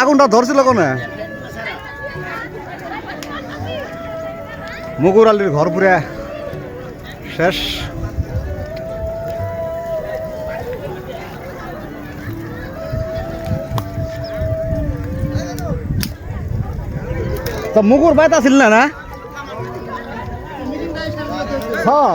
আগুনটা ধরছিল কোনে? মুগুর আলীর ঘর পুরে শেষ। তা মুগুর বাইত আছিল না না? হ্যাঁ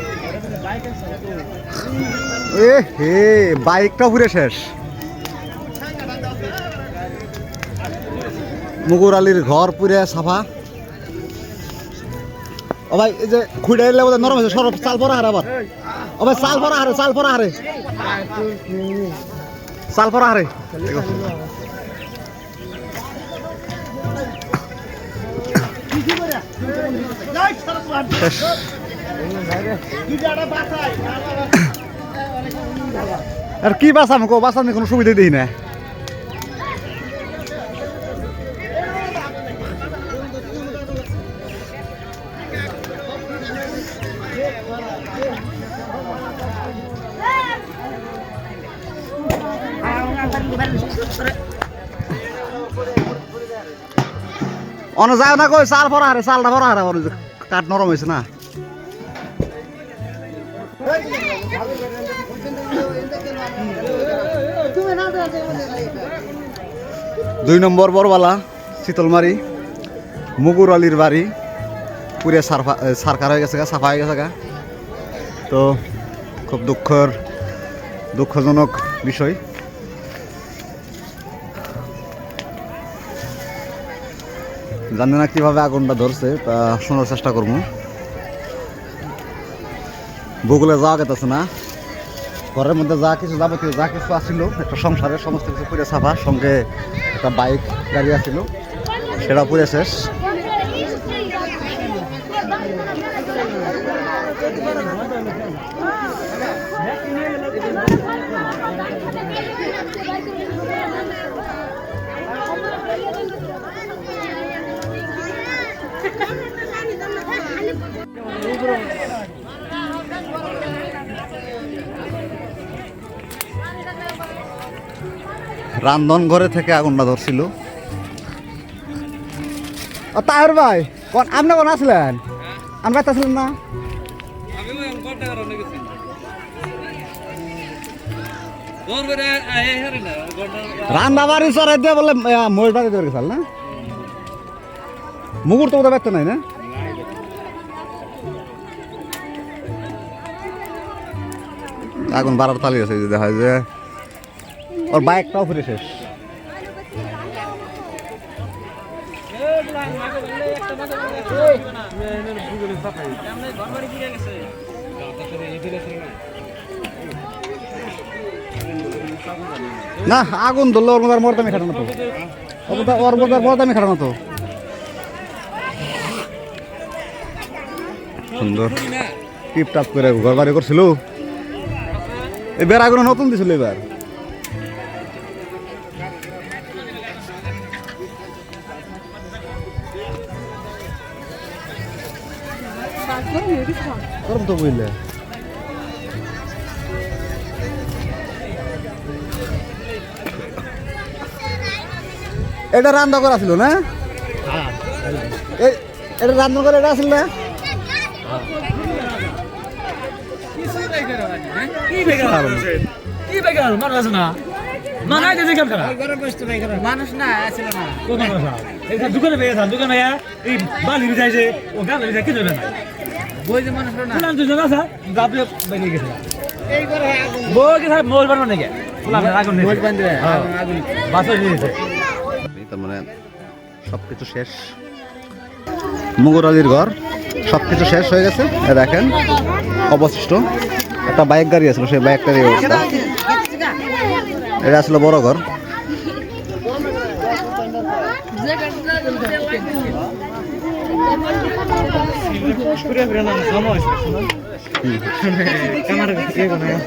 এ হে বাইকটা পুরে শেষ। মুগুর আলীর ঘর পুরে সাফা ও ভাই এই যে খুঁড়ে এলে বোধহয় নরম হয়েছে। সরব চাল পরা হারে আবার। ও ভাই চাল পরা হারে চাল পরা হারে। চাল পরা হারে। শেষ। আর কি বাঁচাম কো বাঁচানোর কোনো সুবিধা দিই না। অন যায় না কই, চাল ভরা হারে, চালটা ভরা হারে কাঠ নরম হয়েছে না। দুই নম্বর বরবালা শীতলমারি, মুগুর আলীর বাড়ি। পুরে সারফা সারকার হয়ে গেছে গা, সাফা হয়ে গেছে গা। তো খুব দুঃখর, দুঃখজনক বিষয়। জানি না কীভাবে আগুনটা ধরছে, তা শোনার চেষ্টা করব। ভূগোলে যাওয়া গেতেছে না। ঘরের মধ্যে যা কিছু যাবতীয় যা কিছু আছিল একটা সংসারের সমস্ত কিছু পুরে সাফা সঙ্গে একটা বাইক গাড়ি আছিল সেটা পুরে শেষ। রান্ধন ঘরে থেকে আগুনটা ধরছিল। তাহের ভাই কোন আপনি কোন আসলেন আমি আসলেন না রান্না বাড়ি চড়াই দিয়ে বলে মহিষ বাড়ি ধরে গেছাল না? মুগুর তো বোধহয় ব্যস্ত নাই না? আগুন বাড়ার তালি আছে দেখা যায়। যে ওর বাইকটাও ফিরে শেষ। না, আগুন ধরলে ওর মধ্যে আর মরদামি খাটানো তো। ওর মধ্যে আর খাটানো তো। সুন্দর। টিপ টাপ করে ঘর বাড়ি করছিল। এবার আগুন নতুন দিছিল এবার। করব তো বুঝলে। এটা রান্না করা ছিল না এই এটা রান্না করে এটা আসল না? কি বেকার কি বেকার? মানুষ আছে না? মানাই মানুষ আসলে দোকানে পেয়ে দোকানে এই বালি যাইছে ও গালে যাই না? বই যে মানুষ না। দুজন আছে। গাবলে বাইরে গেছে। এই করে আগুন। বই কি সাহেব মোবাইল বানানো নাকি? ফুলান আগুন নেই। বই বান্ধবে হ্যাঁ। আগুন বাসে দিয়েছে তার মানে সব কিছু শেষ। মুগর আলীর ঘর সব কিছু শেষ হয়ে গেছে। দেখেন অবশিষ্ট। একটা বাইক গাড়ি আসলো সেই বাইক গাড়ি অবস্থা। এটা আসলে বড় ঘর। Buraya biraz ama sama açmışsın Kamera iyi bana şey ya.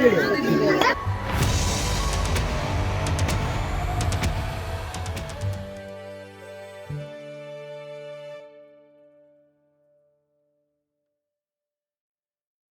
Thank you.